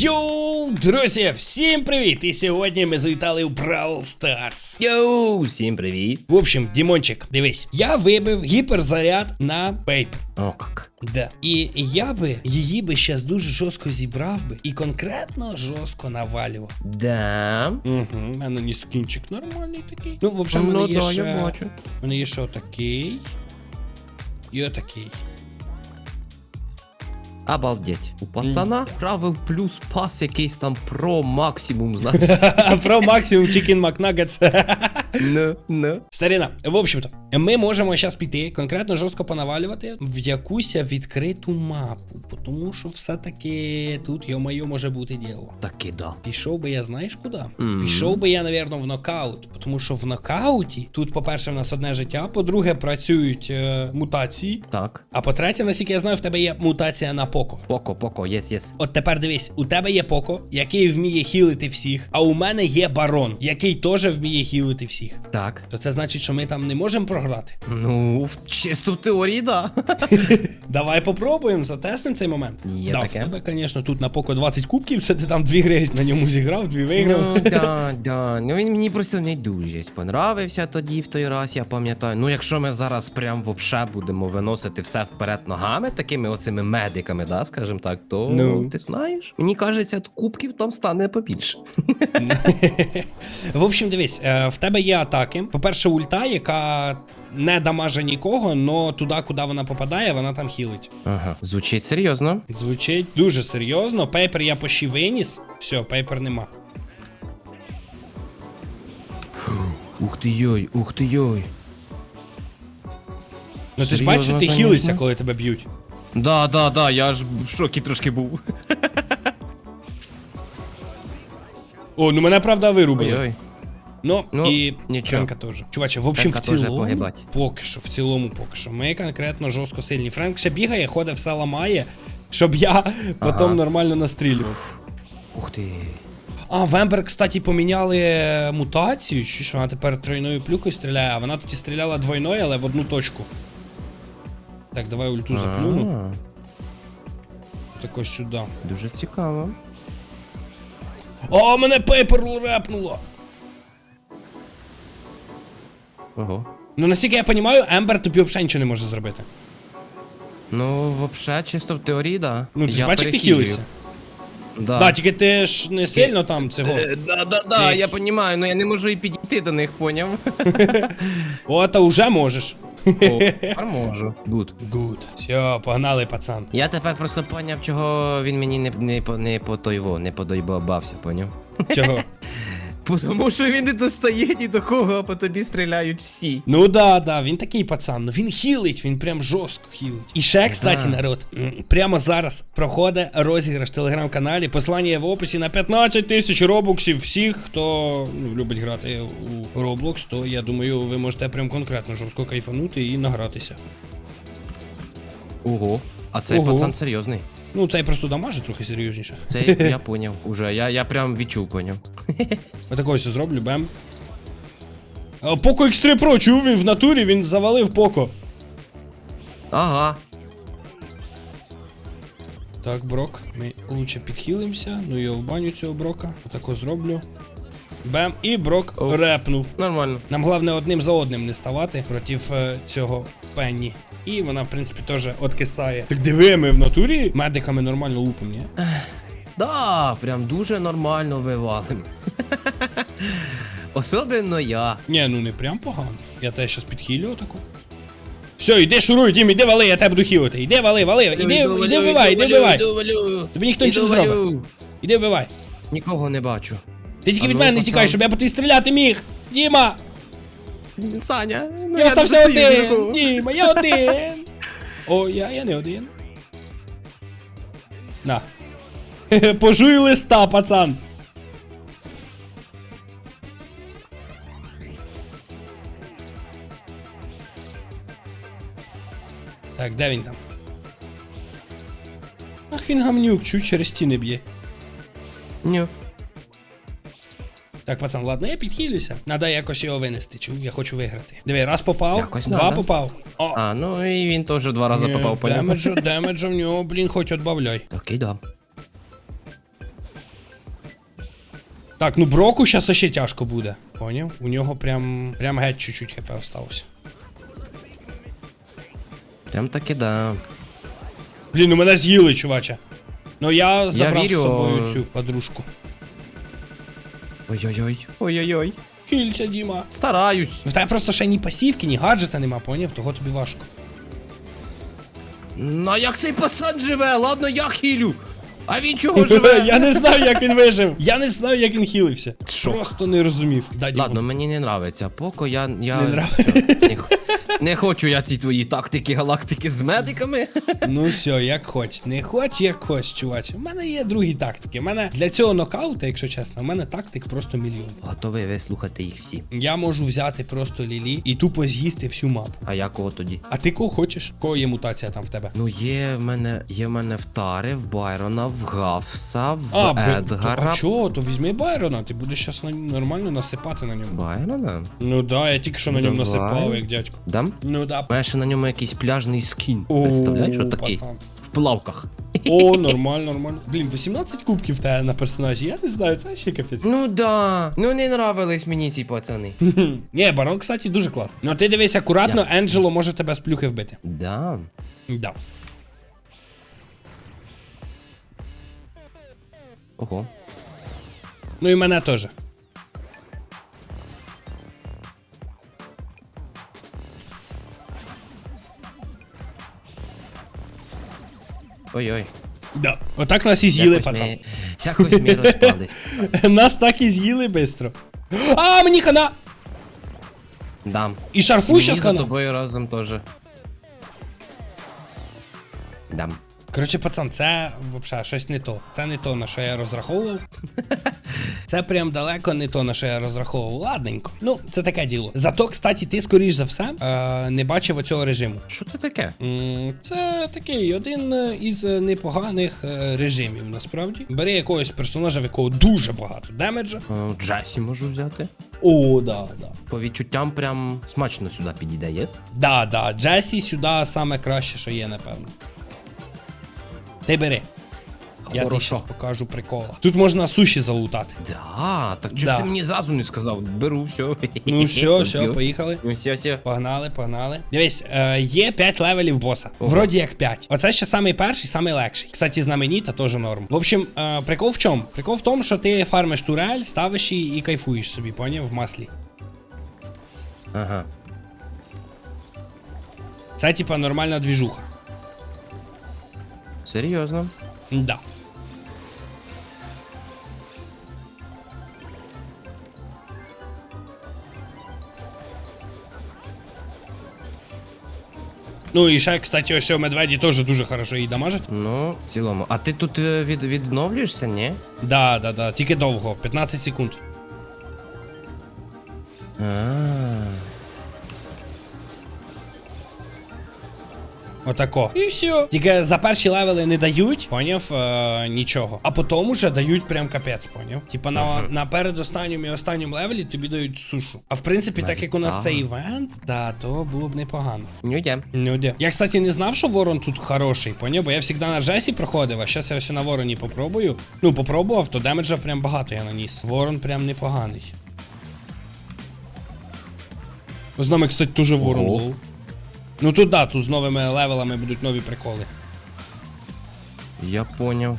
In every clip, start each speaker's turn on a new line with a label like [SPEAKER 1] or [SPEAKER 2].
[SPEAKER 1] Йоу, друзі, всім привіт! І сьогодні ми завітали у Brawl Stars.
[SPEAKER 2] Йоу, всім привіт.
[SPEAKER 1] В общем, Дімончик, дивись, я вибив гіперзаряд на пейп.
[SPEAKER 2] О, як.
[SPEAKER 1] Да. І я би її би щас дуже жорстко зібрав би і конкретно жорстко навалював.
[SPEAKER 2] Да.
[SPEAKER 1] Угу, у мене ні скінчик нормальний такий. Ну, в общем,
[SPEAKER 2] Ну,
[SPEAKER 1] мене є ще...
[SPEAKER 2] я бачу.
[SPEAKER 1] Мене є ще отакий. І отакий.
[SPEAKER 2] Обалдеть. У пацана правил плюс пас якийсь там про максимум, знаєш.
[SPEAKER 1] Про максимум Chicken McNuggets.
[SPEAKER 2] Ну, ну.
[SPEAKER 1] Старина, в общем-то, ми можемо зараз піти, конкретно жорстко понавалювати в якусь відкриту мапу. Тому що все-таки тут, йо-моє, може бути діло.
[SPEAKER 2] Таки да.
[SPEAKER 1] Пішов би я, знаєш куди?
[SPEAKER 2] Мгм.
[SPEAKER 1] Пішов би я, навірно, в нокаут. Тому що в нокауті тут, по-перше, в нас одне життя, по-друге, працюють е, мутації.
[SPEAKER 2] Так.
[SPEAKER 1] А по-третє, наскільки я знаю, в тебе є мутація на Поко.
[SPEAKER 2] Поко, поко, єс, єс.
[SPEAKER 1] От тепер дивись, у тебе є Поко, який вміє хілити всіх, а у мене є барон, який теж вміє хілити всіх.
[SPEAKER 2] Так.
[SPEAKER 1] То це значить, що ми там не можемо програти.
[SPEAKER 2] Ну, в- чисто в теорії, да.
[SPEAKER 1] Давай попробуємо, затестимо цей момент.
[SPEAKER 2] Є
[SPEAKER 1] да,
[SPEAKER 2] таке.
[SPEAKER 1] в тебе, звісно, тут на Поко 20 кубків, це ти там дві гри на ньому зіграв, дві виграв.
[SPEAKER 2] Ну, да, да. Ну він мені просто не дуже понравився тоді в той раз, я пам'ятаю. Ну, якщо ми зараз прям вообще будемо виносити все вперед ногами, такими оцими медиками, да, скажімо так, то
[SPEAKER 1] Ну.
[SPEAKER 2] ти знаєш, мені кажеться, кубків там стане побільше.
[SPEAKER 1] В общем, дивись, е, в тебе є атаки. По-перше, ульта, яка не дамаже нікого, але туди, куди вона попадає, вона там хілить.
[SPEAKER 2] Ага, звучить серйозно.
[SPEAKER 1] Звучить дуже серйозно. Пейпер я пощі виніс. Все, пейпер нема.
[SPEAKER 2] Ух ти йой, ух ти йой.
[SPEAKER 1] Ну ти ж бачиш, ти хілишся, коли тебе б'ють.
[SPEAKER 2] Да, да, да, я ж в шокі трошки був.
[SPEAKER 1] О, ну мене правда вирубили.
[SPEAKER 2] Ой-ой.
[SPEAKER 1] Ну,
[SPEAKER 2] Ну,
[SPEAKER 1] і
[SPEAKER 2] нічого.
[SPEAKER 1] Френка теж. Чуваче, в общем, в
[SPEAKER 2] Френка теж
[SPEAKER 1] цілому,
[SPEAKER 2] погибать.
[SPEAKER 1] поки що, в цілому, поки що. Ми конкретно жорстко сильні. Френк ще бігає, ходить, все ламає, щоб я потім нормально настрілював.
[SPEAKER 2] Ух ти.
[SPEAKER 1] А, Вембер, кстати, поміняли мутацію, чи що вона тепер тройною плюкою стріляє, а вона тоді стріляла двойною, але в одну точку. Так, давай ульту заплюну.
[SPEAKER 2] А,
[SPEAKER 1] Так ось сюди.
[SPEAKER 2] Дуже цікаво.
[SPEAKER 1] О, мене пейпер репнуло!
[SPEAKER 2] Ого.
[SPEAKER 1] Ну, наскільки я розумію, Ембер тобі взагалі нічого не може зробити.
[SPEAKER 2] Ну, вообще, чисто в теорії, да.
[SPEAKER 1] Ну, ти ж
[SPEAKER 2] Я
[SPEAKER 1] бачиш, як ти
[SPEAKER 2] перехилюю. Да.
[SPEAKER 1] Да, тільки ти ж не сильно там цього.
[SPEAKER 2] Е, Да, да, да,
[SPEAKER 1] Ти-
[SPEAKER 2] я розумію, але я не можу і підійти до них, поняв?
[SPEAKER 1] О, та вже можеш.
[SPEAKER 2] О, тепер можу. Гуд.
[SPEAKER 1] Гуд. Все, погнали, пацан.
[SPEAKER 2] Я тепер просто поняв, чого він мені не, не, по- не по тойво, не подойбався, поняв?
[SPEAKER 1] Чого?
[SPEAKER 2] Тому що він не достає ні до кого, а по тобі стріляють всі.
[SPEAKER 1] Ну да, да, він такий пацан. Ну він хілить, він прям жорстко хілить. І ще, кстати,
[SPEAKER 2] Да.
[SPEAKER 1] народ, прямо зараз проходить розіграш в телеграм-каналі. Послання є в описі на 15 тисяч робоксів. Всіх, хто ну, любить грати у Roblox, то я думаю, ви можете прям конкретно жорстко кайфанути і награтися.
[SPEAKER 2] Ого. А цей
[SPEAKER 1] Ого.
[SPEAKER 2] пацан серйозний.
[SPEAKER 1] Ну, цей просто дамаже трохи серйозніше.
[SPEAKER 2] Це я поняв уже. Я, я прям відчув, поняв.
[SPEAKER 1] Отако ось зроблю, бем. Поко X3 Pro, чув він в натурі, він завалив Поко.
[SPEAKER 2] Ага.
[SPEAKER 1] Так, Брок, ми лучше підхилимося. Ну я в баню цього Брока. Отако зроблю. Бем, і Брок
[SPEAKER 2] О.
[SPEAKER 1] репнув.
[SPEAKER 2] Нормально.
[SPEAKER 1] Нам головне одним за одним не ставати проти е, цього Пенні. І вона, в принципі, теж откисає. Так диви, ми в натурі медиками нормально лупимо, ні?
[SPEAKER 2] Да, прям дуже нормально вивалим. Особенно я.
[SPEAKER 1] Ні, ну не прям погано. Я тебе щас підхилю отако. Все, іди шуруй, Дім, іди вали, я тебе буду хілити. Іди вали, вали, іди, іди вбивай, іди вбивай. Тобі ніхто нічого не зробить. Іди вбивай.
[SPEAKER 2] Нікого не бачу.
[SPEAKER 1] Ти тільки
[SPEAKER 2] А
[SPEAKER 1] від
[SPEAKER 2] ну,
[SPEAKER 1] мене не
[SPEAKER 2] пацан.
[SPEAKER 1] тікай, щоб я по тобі стріляти міг. Діма!
[SPEAKER 2] Саня, ну
[SPEAKER 1] я остався
[SPEAKER 2] не достаю
[SPEAKER 1] один!
[SPEAKER 2] нікого.
[SPEAKER 1] Діма, я один! О, я, я не один. На. Пожуй листа, пацан. Так, де він там? Ах, він гамнюк, чуть через стіни б'є.
[SPEAKER 2] Ні.
[SPEAKER 1] Так, пацан, ладно, я підхилюся. Надо якось його винести, чув, я хочу виграти. Диви, раз попав,
[SPEAKER 2] Якось
[SPEAKER 1] два
[SPEAKER 2] надо.
[SPEAKER 1] попав. О,
[SPEAKER 2] А, ну і він теж два рази
[SPEAKER 1] ні,
[SPEAKER 2] попав, поняв.
[SPEAKER 1] демеджа, демеджа в нього, блін, хоч отбавляй.
[SPEAKER 2] Окей, да.
[SPEAKER 1] Так, ну броку зараз ще тяжко буде. Поняв? У нього прям. прям геть чуть-чуть хп осталося.
[SPEAKER 2] Прям таки да.
[SPEAKER 1] Блін, ну мене з'їли, чуваче. Ну я забрав
[SPEAKER 2] вірю,
[SPEAKER 1] з собою цю подружку.
[SPEAKER 2] Ой-ой-ой. Ой-ой-ой.
[SPEAKER 1] Кільця, Діма.
[SPEAKER 2] Стараюсь.
[SPEAKER 1] В тебе просто ще ні пасівки, ні гаджета нема, поняв? Того тобі важко.
[SPEAKER 2] Ну а як цей пацан живе? Ладно, я хілю. А він чого живе?
[SPEAKER 1] Я не знаю, як він вижив. Я не знаю, як він хілився.
[SPEAKER 2] Шок.
[SPEAKER 1] Просто не розумів. Да, Діма.
[SPEAKER 2] Ладно, мені не нравиться. Поко я. я...
[SPEAKER 1] Не нравиться?
[SPEAKER 2] Не, хочу я ці твої тактики, галактики з медиками.
[SPEAKER 1] Ну все, як хоч. Не хоч, як хоч, чувач. У мене є другі тактики. У мене для цього нокаута, якщо чесно, у мене тактик просто мільйон.
[SPEAKER 2] Готовий вислухати їх всі.
[SPEAKER 1] Я можу взяти просто лілі і тупо з'їсти всю мапу.
[SPEAKER 2] А я кого тоді?
[SPEAKER 1] А ти кого хочеш? Кого є мутація там в тебе?
[SPEAKER 2] Ну, є в мене, є в мене в Тари, в Байрона, в Гавса, в
[SPEAKER 1] А, бе-
[SPEAKER 2] Едгара.
[SPEAKER 1] то- а чого? То візьми Байрона, ти будеш зараз нормально насипати на ньому.
[SPEAKER 2] Байрона?
[SPEAKER 1] Ну да, я тільки що на ньому
[SPEAKER 2] Давай.
[SPEAKER 1] насипав, як дядько.
[SPEAKER 2] Дам?
[SPEAKER 1] Ну да.
[SPEAKER 2] Має ще на ньому якийсь пляжний скін. Представляєш, отакий.
[SPEAKER 1] пацан.
[SPEAKER 2] В плавках.
[SPEAKER 1] О, нормально, нормально. Блін, 18 кубків в тебе на персонажі, я не знаю, це ще капець.
[SPEAKER 2] Ну да. Ну не нравились мені ці пацани.
[SPEAKER 1] Ні, барон, кстати, дуже класний. Ну ти дивись акуратно, Енджело може тебе з плюхи вбити.
[SPEAKER 2] Да.
[SPEAKER 1] Да.
[SPEAKER 2] Ого.
[SPEAKER 1] Ну і мене теж.
[SPEAKER 2] Ой-ой.
[SPEAKER 1] Да. Отак нас і з'їли, пацан.
[SPEAKER 2] ми- Якось ми розпались.
[SPEAKER 1] Нас так і з'їли бистро. А, мені хана!
[SPEAKER 2] Дам.
[SPEAKER 1] І шарфу щас хана.
[SPEAKER 2] тобою разом теж. Дам.
[SPEAKER 1] Коротше, пацан, це взагалі щось не то. Це не то, на що я розраховував. Це прям далеко не то, на що я розраховував. Ладненько. Ну, це таке діло. Зато, кстати, ти, скоріш за все, е, не бачив оцього режиму.
[SPEAKER 2] Що це таке?
[SPEAKER 1] М, Це такий один е, із е, непоганих е, режимів, насправді. Бери якогось персонажа, в якого дуже багато демеджа.
[SPEAKER 2] О, Джесі можу взяти.
[SPEAKER 1] О, да, да.
[SPEAKER 2] По відчуттям прям смачно сюди підійде, єс?
[SPEAKER 1] Да, да, Джесі сюди саме краще, що є, напевно. Ти бери. Я тобі
[SPEAKER 2] Хорошо.
[SPEAKER 1] щас покажу прикола. Тут можна суші залутати.
[SPEAKER 2] Да, так чого
[SPEAKER 1] Да.
[SPEAKER 2] ж ти мені зразу не сказав? Беру все.
[SPEAKER 1] Ну все, все, поїхали.
[SPEAKER 2] Ну все, все.
[SPEAKER 1] Погнали, погнали. Дивись, е, є 5 левелів боса.
[SPEAKER 2] Ого.
[SPEAKER 1] Вроді як 5. Оце ще самий перший, самий легший. Кстати, знаменита теж норм. В общем, е, прикол в чому? Прикол в тому, що ти фармиш турель, ставиш її і кайфуєш собі, поняв, в маслі.
[SPEAKER 2] Ага.
[SPEAKER 1] Це типа нормальна двіжуха.
[SPEAKER 2] Серйозно.
[SPEAKER 1] Да. Ну і ще, кстати, ось у медведі теж дуже хорошо її дамажить.
[SPEAKER 2] Ну, в цілому. А ти тут е, від, відновлюєшся, ні?
[SPEAKER 1] Да, да, да. Тільки довго, 15 секунд.
[SPEAKER 2] А.
[SPEAKER 1] Отако. І все. Тільки за перші левели не дають, поняв, е, нічого. А потім уже дають прям капець, поняв. Типа на, на передостанньому і останньому левелі тобі дають сушу. А в принципі, так як у нас цей івент, да, то було б непогано.
[SPEAKER 2] Йде.
[SPEAKER 1] Ну. Я, кстати, не знав, що ворон тут хороший, поняв, бо я завжди на Джесі проходив, а зараз я ось на вороні попробую. Ну, попробував, то демеджа прям багато я наніс. Ворон прям непоганий. З нами, кстати, дуже ворон. Ну тут да, тут з новими левелами будуть нові приколи.
[SPEAKER 2] Я поняв.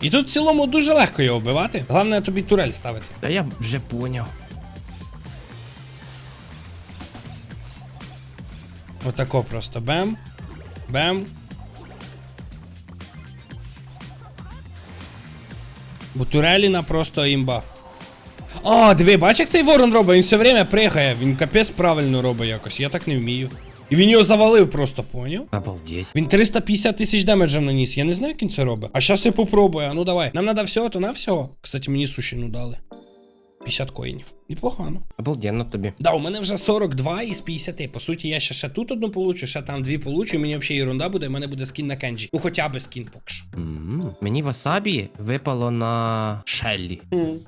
[SPEAKER 1] І тут в цілому дуже легко його вбивати. Головне тобі турель ставити.
[SPEAKER 2] Та я вже поняв.
[SPEAKER 1] Отако просто бем. Бем. Бо туреліна просто імба. А, диви, бач, як цей ворон робить, він все время пригає, він капець правильно робить якось, я так не вмію. І він його завалив просто, поняв?
[SPEAKER 2] Обалдеть.
[SPEAKER 1] Він 350 тисяч демеджа наніс, я не знаю, як він це робить. А зараз я попробую, а ну давай. Нам надо всього, то на всього. Кстати, мені суші ну дали. 50 коїнів. Непогано.
[SPEAKER 2] Обалденно тобі.
[SPEAKER 1] Да, у мене вже 42 із 50. По суті, я ще, ще тут одну получу, ще там дві получу, і мені взагалі ерунда буде, у мене буде скін на Кенджі. Ну хоча б скін поки що.
[SPEAKER 2] М, Мені васабі випало на Шеллі.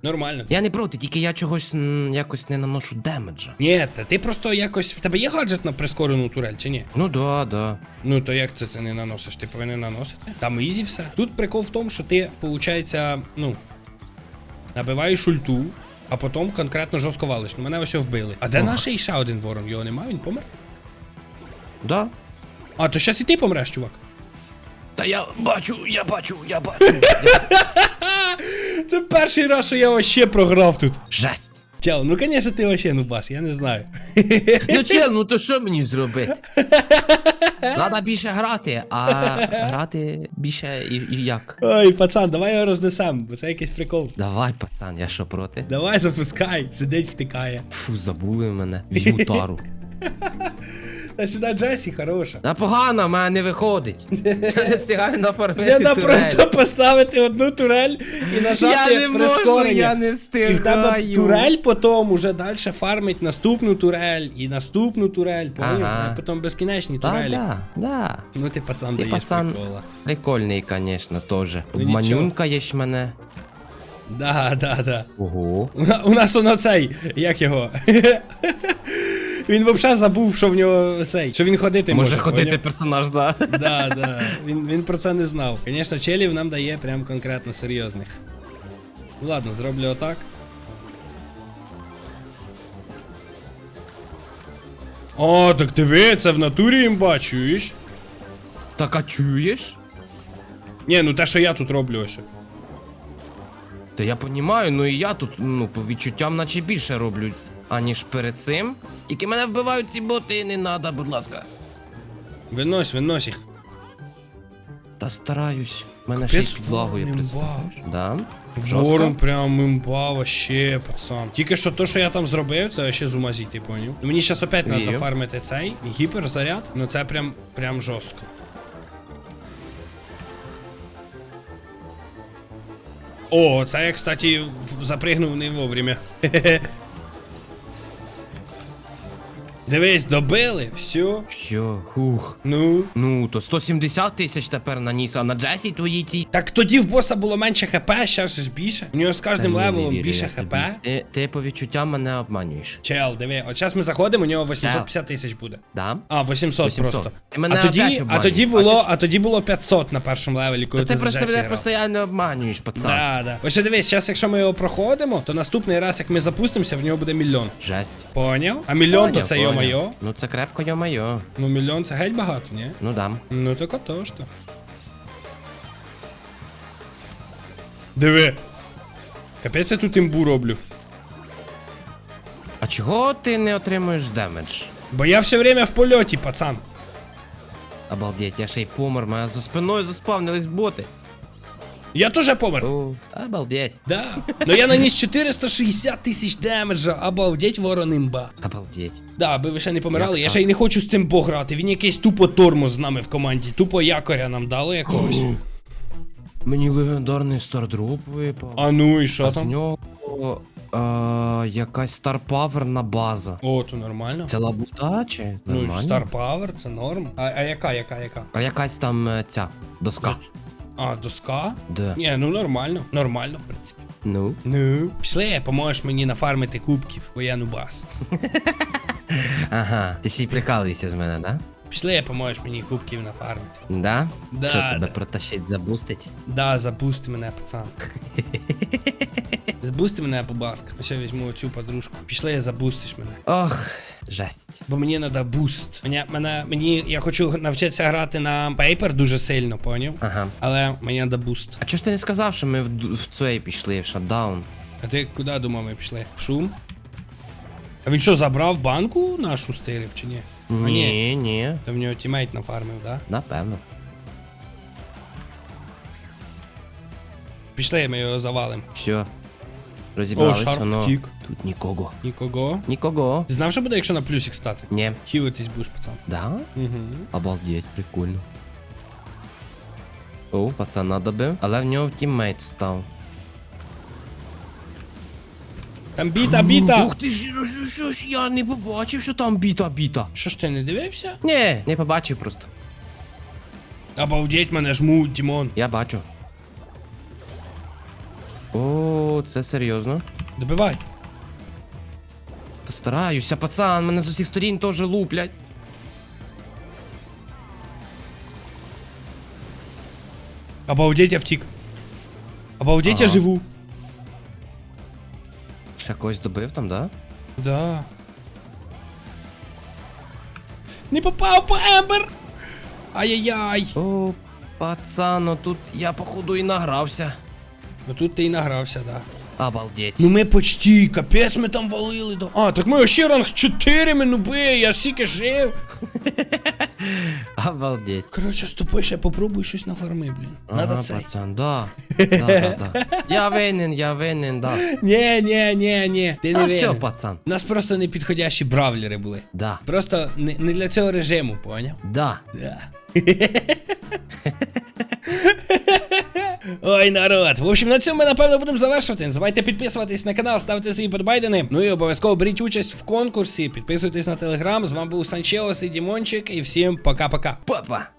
[SPEAKER 1] Нормально.
[SPEAKER 2] Я не проти, тільки я чогось м, якось не наношу демеджа.
[SPEAKER 1] Ні, та ти просто якось. В тебе є гаджет на прискорену турель, чи ні?
[SPEAKER 2] Ну да, да.
[SPEAKER 1] Ну то як це, це не наносиш? Ти повинен наносити. Там ізі все. Тут прикол в тому, що ти, виходить, ну, набиваєш ульту, а потім конкретно жорстко валиш. Ну мене ось вбили. А де
[SPEAKER 2] Ох.
[SPEAKER 1] наш ще один ворон? Його немає, він помер?
[SPEAKER 2] Да.
[SPEAKER 1] А, то щас і ти помреш, чувак.
[SPEAKER 2] Та я бачу, я бачу, я бачу.
[SPEAKER 1] Це перший раз, що я вообще програв тут.
[SPEAKER 2] Жесть.
[SPEAKER 1] Чел, ну конечно ти вообще нубас, я не знаю.
[SPEAKER 2] Ну чел, ну то що мені зробити? Треба більше грати, а грати більше і, і як?
[SPEAKER 1] Ой, пацан, давай його рознесемо, бо це якийсь прикол.
[SPEAKER 2] Давай, пацан, я що проти?
[SPEAKER 1] Давай запускай, сидить, втикає.
[SPEAKER 2] Фу, забули мене. Візьму тару.
[SPEAKER 1] Та сюди Джесі хороша.
[SPEAKER 2] Та погано, в мене не виходить. Я не встигаю нафармити
[SPEAKER 1] Треба
[SPEAKER 2] турель.
[SPEAKER 1] просто поставити одну турель і нажати
[SPEAKER 2] Я не можу,
[SPEAKER 1] прискорення.
[SPEAKER 2] я не
[SPEAKER 1] І в тебе
[SPEAKER 2] встигаю.
[SPEAKER 1] турель потім уже далі фармить наступну турель і наступну турель. Поняв?
[SPEAKER 2] Ага.
[SPEAKER 1] Потім безкінечні
[SPEAKER 2] Да,
[SPEAKER 1] турелі.
[SPEAKER 2] да, да.
[SPEAKER 1] Ну ти пацан
[SPEAKER 2] Ти
[SPEAKER 1] даєш
[SPEAKER 2] пацан.
[SPEAKER 1] прикола.
[SPEAKER 2] Прикольний, конечно, тоже.
[SPEAKER 1] Ну,
[SPEAKER 2] Обманюнка мене.
[SPEAKER 1] Да, да, да.
[SPEAKER 2] Ого.
[SPEAKER 1] У на- У нас воно цей, як його? Він взагалі забув, що в нього цей, що він ходити може.
[SPEAKER 2] Може ходити
[SPEAKER 1] поняв?
[SPEAKER 2] персонаж, да?
[SPEAKER 1] Да, да. Він, він про це не знав. Звісно, челів нам дає прям конкретно серйозних. Ладно, зроблю отак. О, так диви, це в натурі їм бачуєш?
[SPEAKER 2] Так а чуєш?
[SPEAKER 1] Ні, ну те, що я тут роблю ось.
[SPEAKER 2] Та я понімаю, ну і я тут, ну, по відчуттям, наче більше роблю, аніж перед цим. Тільки мене вбивають ці боти і не надо, будь ласка.
[SPEAKER 1] Винось, винось їх.
[SPEAKER 2] Та стараюсь. Мене ще й
[SPEAKER 1] ворон
[SPEAKER 2] представляєш. Да?
[SPEAKER 1] Ворон прям імба вообще, пацан. Тільки що то, що я там зробив, це ще з ума зійти, поняв? Мені зараз опять треба
[SPEAKER 2] Вірю.
[SPEAKER 1] фармити цей гіперзаряд, ну це прям прям жорстко. О, це я, кстати, запригнув не вовремя. Дивись, добили, все.
[SPEAKER 2] Що? Хух.
[SPEAKER 1] Ну.
[SPEAKER 2] Ну, то 170 тисяч тепер наніс, а на Джесі твої ці.
[SPEAKER 1] Так тоді в боса було менше хп, зараз ж більше. У нього з
[SPEAKER 2] Та
[SPEAKER 1] кожним
[SPEAKER 2] ні, не
[SPEAKER 1] левелом
[SPEAKER 2] вірю
[SPEAKER 1] більше
[SPEAKER 2] я
[SPEAKER 1] хп.
[SPEAKER 2] тобі. Ти, ти по відчуттям мене обманюєш.
[SPEAKER 1] Чел, диви, от зараз ми заходимо, у нього 850 тисяч буде.
[SPEAKER 2] Да?
[SPEAKER 1] А, 800,
[SPEAKER 2] 800.
[SPEAKER 1] просто.
[SPEAKER 2] Ти мене
[SPEAKER 1] а, тоді, а,
[SPEAKER 2] обманюєш,
[SPEAKER 1] тоді було, а тоді було 500 на першому левелі, коли
[SPEAKER 2] Та
[SPEAKER 1] ти,
[SPEAKER 2] ти просто
[SPEAKER 1] Джесі
[SPEAKER 2] мене
[SPEAKER 1] грав.
[SPEAKER 2] постійно обманюєш, пацан.
[SPEAKER 1] Да, да. Ось ще дивись, зараз якщо ми його проходимо, то наступний раз, як ми запустимося, в нього буде мільйон.
[SPEAKER 2] Жесть.
[SPEAKER 1] Поняв? А мільйон то
[SPEAKER 2] Поняв,
[SPEAKER 1] це
[SPEAKER 2] поняв.
[SPEAKER 1] Йо-майо.
[SPEAKER 2] Ну це крепко йо-майо.
[SPEAKER 1] Ну мільйон це геть багато, ні?
[SPEAKER 2] Ну дам.
[SPEAKER 1] Ну так ото ж то. Диви. Капець я тут імбу роблю.
[SPEAKER 2] А чого ти не отримуєш демедж?
[SPEAKER 1] Бо я все время в польоті, пацан.
[SPEAKER 2] Обалдеть, я ще й помер, мене за спиною заспавнились боти.
[SPEAKER 1] Я теж помер.
[SPEAKER 2] О, обалдеть.
[SPEAKER 1] Да. Ну я наніс 460 тисяч демеджа, обалдеть ворон імба.
[SPEAKER 2] Обалдеть.
[SPEAKER 1] Да, аби ви ще не помирали,
[SPEAKER 2] Як
[SPEAKER 1] я ще й не хочу з цим пограти. Він якийсь тупо тормоз з нами в команді, тупо якоря нам дало якогось.
[SPEAKER 2] Мені легендарний стардроп випав.
[SPEAKER 1] А ну і що
[SPEAKER 2] з
[SPEAKER 1] там?
[SPEAKER 2] нього а, якась старпаверна база.
[SPEAKER 1] О, то нормально.
[SPEAKER 2] Це лабута чи?
[SPEAKER 1] Ну,
[SPEAKER 2] Нормально?
[SPEAKER 1] Star Power, це норм. А, а яка, яка, яка?
[SPEAKER 2] А якась там е, ця доска.
[SPEAKER 1] А, доска?
[SPEAKER 2] Да.
[SPEAKER 1] Ні, ну нормально. Нормально, в принципі.
[SPEAKER 2] Ну.
[SPEAKER 1] Ну. Пішли, поможеш мені нафармити кубків, бо я нубас.
[SPEAKER 2] Ага. Ти ще й прикалуєшся з мене, да?
[SPEAKER 1] Пішли, поможеш мені кубків нафармити.
[SPEAKER 2] Да?
[SPEAKER 1] Да,
[SPEAKER 2] Що тебе
[SPEAKER 1] да.
[SPEAKER 2] протащить, забустить?
[SPEAKER 1] Да, забусти мене, пацан. Збусти мене, побаска. Ось я візьму цю подружку. Пішли, забустиш мене.
[SPEAKER 2] Ох, жесть.
[SPEAKER 1] Бо мені треба буст. Мені, мене, мені, я хочу навчитися грати на Paper дуже сильно, поняв?
[SPEAKER 2] Ага.
[SPEAKER 1] Але мені треба буст.
[SPEAKER 2] А чого ж ти не сказав, що ми в, в цей пішли, в шатдаун?
[SPEAKER 1] А ти куди думав ми пішли? В шум? А він що, забрав банку нашу стирив чи ні? А ні.
[SPEAKER 2] Ні, ні.
[SPEAKER 1] Та в нього тімейт нафармив, да?
[SPEAKER 2] Напевно.
[SPEAKER 1] Пішли, ми його завалим.
[SPEAKER 2] Все. Розібрались,
[SPEAKER 1] О, шарф
[SPEAKER 2] воно.
[SPEAKER 1] втік.
[SPEAKER 2] Тут нікого.
[SPEAKER 1] Нікого.
[SPEAKER 2] Нікого.
[SPEAKER 1] Ти знав, що буде, якщо на плюсик стати?
[SPEAKER 2] Ні.
[SPEAKER 1] Хілитись будеш, пацан.
[SPEAKER 2] Да?
[SPEAKER 1] Угу.
[SPEAKER 2] Обалдеть, прикольно. О, пацана добив, але в нього тіммейт встав.
[SPEAKER 1] Там біта, біта.
[SPEAKER 2] Ух ти ж, що, що ж, я не побачив, що там біта, біта.
[SPEAKER 1] Що ж ти не дивився?
[SPEAKER 2] Ні, не побачив просто.
[SPEAKER 1] Обалдеть мене жмуть, Дімон.
[SPEAKER 2] Я бачу. О, це серйозно.
[SPEAKER 1] Добивай.
[SPEAKER 2] Та стараюся, пацан, мене з усіх сторін теж луплять.
[SPEAKER 1] Обалдеть, я втік. Обалдеть, я
[SPEAKER 2] Ага.
[SPEAKER 1] живу.
[SPEAKER 2] Ще когось добив там, да?
[SPEAKER 1] Да. Не попав по Ембер! Ай-яй-яй!
[SPEAKER 2] О, пацан, ну тут я походу і награвся.
[SPEAKER 1] Ну тут ти і награвся, да.
[SPEAKER 2] Обалдеть.
[SPEAKER 1] Ну ми почти, капець ми там валили до. А, так ми ще ранг 4 минуби, я стільки жив.
[SPEAKER 2] Обалдеть.
[SPEAKER 1] Коротше, ступай ще попробуй щось нафарми, блін. Надо
[SPEAKER 2] ага,
[SPEAKER 1] цей.
[SPEAKER 2] пацан, да. да, да, да. Я винен, я винен, да.
[SPEAKER 1] Ні, ні, ні, ні. Ти не
[SPEAKER 2] А все,
[SPEAKER 1] винен.
[SPEAKER 2] пацан.
[SPEAKER 1] У нас просто непідходящі бравлери були.
[SPEAKER 2] Да,
[SPEAKER 1] Просто не, не для цього режиму, поняв?
[SPEAKER 2] да.
[SPEAKER 1] Да. Ой, народ. В общем, на цьому ми напевно будемо завершувати. Не забувайте підписуватись на канал, ставте свої подбайдени. Ну і обов'язково беріть участь в конкурсі. Підписуйтесь на телеграм. З вами був Санчеос і Дімончик. І всім пока-пока.
[SPEAKER 2] Папа.